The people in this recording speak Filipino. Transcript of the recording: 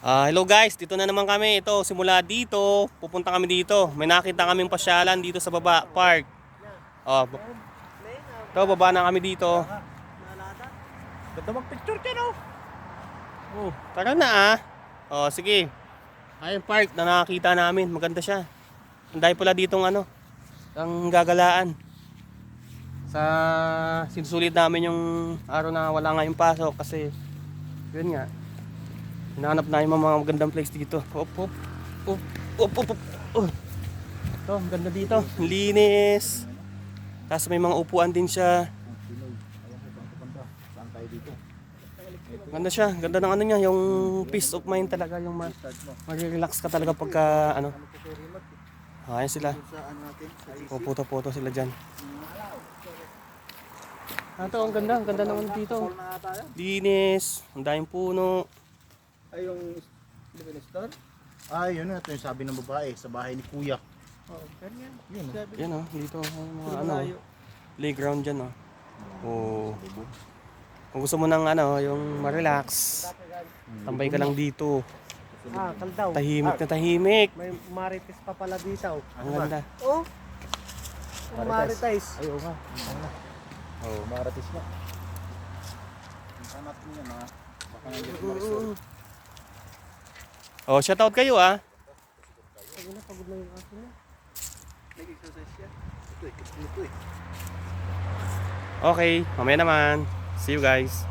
Ah, hello guys, dito na naman kami. Ito, simula dito, pupunta kami dito. May nakita kaming pasyalan dito sa baba, park. Oh, ito, baba na kami dito. Ganda mag-picture ka, no? Oh, tara na ah. Oh, sige. Ayun park na nakakita namin. Maganda siya. Ang dahil pala ditong ano, ang gagalaan. Sa sinusulit namin yung araw na wala nga yung pasok kasi yun nga. Hinahanap na yung mga magandang place dito. Op, op, op, op, op, op. Oh. Ito, ang ganda dito. Linis. Tapos may mga upuan din siya. Ganda siya. Ganda ng ano niya. Yung peace of mind talaga. Yung ma mag-relax ka talaga pagka ano. Ah, Ayan sila. Puputo-puto sila dyan. Ah, ito, ang ganda. Ang ganda naman dito. Linis. Ang daming puno. Ay, yung Philippine Store? Ah, yun na. Ito yung sabi ng babae sa bahay ni Kuya. Oh, ganyan. Yun. oh. Yan oh, dito. ang mga ano. Playground dyan oh. Oh. Kung gusto mo ng ano, yung ma-relax. Tambay ka lang dito. Ah, kaldaw. Tahimik na tahimik. May marites pa pala dito. Ang ganda. Oh. Marites. Marites. Ay, oo nga. Ano na? Oh, maratis na. Ang natin yan, ha? Baka nandiyan. Oh, shoutout kayo ah. Pagod na, pagod na yung aso niya. Nag-exercise siya. Ito eh, ito eh. Okay, mamaya naman. See you guys.